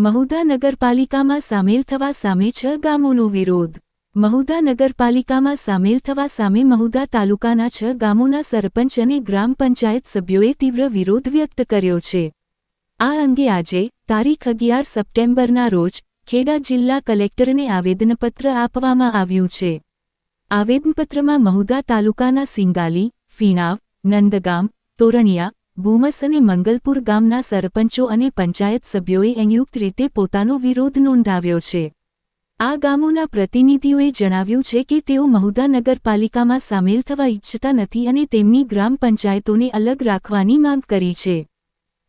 મહુધા નગરપાલિકામાં સામેલ થવા સામે છ ગામોનો વિરોધ. મહુધા નગરપાલિકામાં સામેલ થવા સામે મહુધા તાલુકાના છ ગામોના સરપંચ અને ગ્રામ પંચાયત સભ્યોએ તીવ્ર વિરોધ વ્યક્ત કર્યો છે. આ અંગે આજે, તારીખ અગિયાર સપ્ટેમ્બરના રોજ, ખેડા જિલ્લા કલેક્ટરને આવેદનપત્ર આપવામાં આવ્યું છે. આવેદનપત્રમાં મહુધા તાલુકાના સિંગાલી, ફીણાવ, નંદગામ, તોરણિયા ભૂમસ અને મંગલપુર ગામના સરપંચો અને પંચાયત સભ્યોએ સંયુક્ત રીતે પોતાનો વિરોધ નોંધાવ્યો છે. આ ગામોના પ્રતિનિધિઓએ જણાવ્યું છે કે તેઓ મહુધા નગરપાલિકામાં સામેલ થવા ઇચ્છતા નથી અને તેમની ગ્રામ પંચાયતોને અલગ રાખવાની માંગ કરી છે.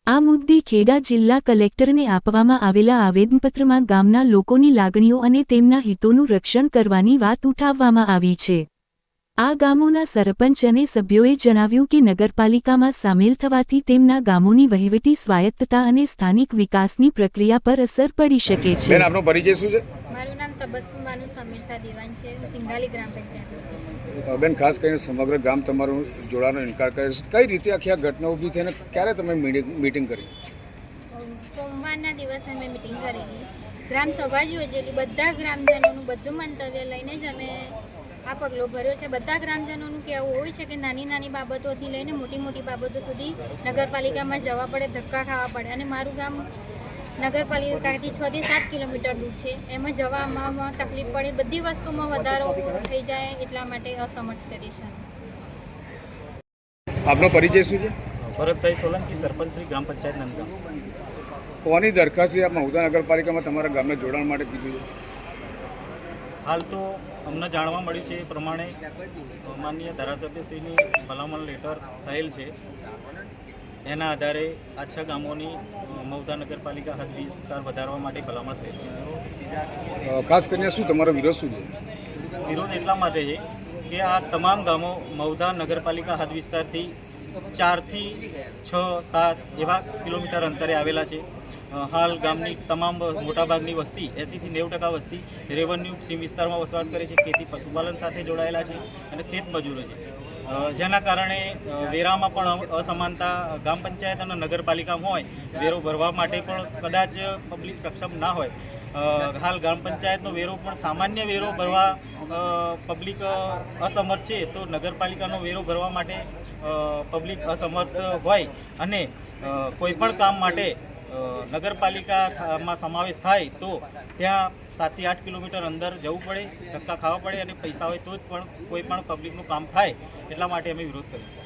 આ મુદ્દે ખેડા જિલ્લા કલેક્ટરને આપવામાં આવેલા આવેદનપત્રમાં ગામના લોકોની લાગણીઓ અને તેમના હિતોનું રક્ષણ કરવાની વાત ઉઠાવવામાં આવી છે. આ ગામોના સરપંચ અને સભ્યોએ જણાવ્યું કે નગરપાલિકામાં સામેલ થવાથી તેમના ગામોની વહીવટી સ્વાયત્તતા અને સ્થાનિક વિકાસની પ્રક્રિયા પર અસર પડી શકે છે. આપનો પરિચય શું છે? મારું નામ તબસ્સુમ સમીરસા દેવાન છે. સિંગાલી ગ્રામ પંચાયતમાંથી બેન ખાસ કરીને સમગ્ર ગામ તમારું જોડાનો ઇનકાર કરે છે. કઈ રીતે આખી આ ઘટના ઊભી થઈને ક્યારે તમે મીટિંગ કરી? સોમવારના દિવસે અમે મિટિંગ કરેલી ગ્રામ સભા જ યોજેલી. બધા ગ્રામજનોનું બધું મંતવ્ય લઈને જ અમે આ પગલો ભર્યો છે. બધા ગ્રામજનોનું કહેવું હોય છે કે નાની નાની બાબતોથી લઈને મોટી મોટી બાબતો સુધી નગરપાલિકામાં જવા પડે ધક્કા ખાવા પડે. અને મારું ગામ નગરપાલિકાથી છ થી સાત કિલોમીટર દૂર છે. એમાં જવા આવવામાં તકલીફ પડે બધી વસ્તુમાં વધારો થઈ જાય એટલા માટે અસમર્થ કરી છે. આપનો પરિચય શું છે? ભરતભાઈ સોલંકી સરપંચ શ્રી ગ્રામ પંચાયત નંદગામ. કોની દરખાસ્ત આ મહુધા નગરપાલિકામાં તમારા ગામને જોડાણ માટે કીધું છે. હાલ તો અમને જાણવા મળ્યું છે એ પ્રમાણે માનનીય ધારાસભ્યશ્રીની ભલામણ લેટર થયેલ છે. એના આધારે આ છ ગામોની મૌધા નગરપાલિકા હદ વિસ્તાર વધારવા માટે ભલામણ થયેલ છે. ખાસ કરીને શું તમારો વિરોધ શું છે? વિરોધ એટલા માટે છે કે આ તમામ ગામો મૌધા નગરપાલિકા હદ વિસ્તારથી ચારથી છ સાત એવા કિલોમીટર અંતરે આવેલા છે. હાલ ગામની તમામ મોટાભાગની વસ્તી એંસીથી નેવું ટકા વસ્તી રેવન્યુ સીમ વિસ્તારમાં વસવાટ કરે છે, ખેતી પશુપાલન સાથે જોડાયેલા છે અને ખેત મજૂરો છે. જેના કારણે વેરામાં પણ અસમાનતા ગ્રામ પંચાયત અને નગરપાલિકા હોય, વેરો ભરવા માટે પણ કદાચ પબ્લિક સક્ષમ ના હોય. હાલ ગ્રામ પંચાયતનો વેરો પણ સામાન્ય વેરો ભરવા પબ્લિક અસમર્થ છે, તો નગરપાલિકાનો વેરો ભરવા માટે પબ્લિક અસમર્થ હોય અને કોઈપણ કામ માટે નગરપાલિકામાં સમાવેશ થાય તો ત્યાં સાતથી આઠ કિલોમીટર અંદર જવું પડે, ધક્કા ખાવા પડે અને પૈસા હોય તો જ પણ કોઈ પણ પબ્લિકનું કામ થાય, એટલા માટે અમે વિરોધ કર્યો.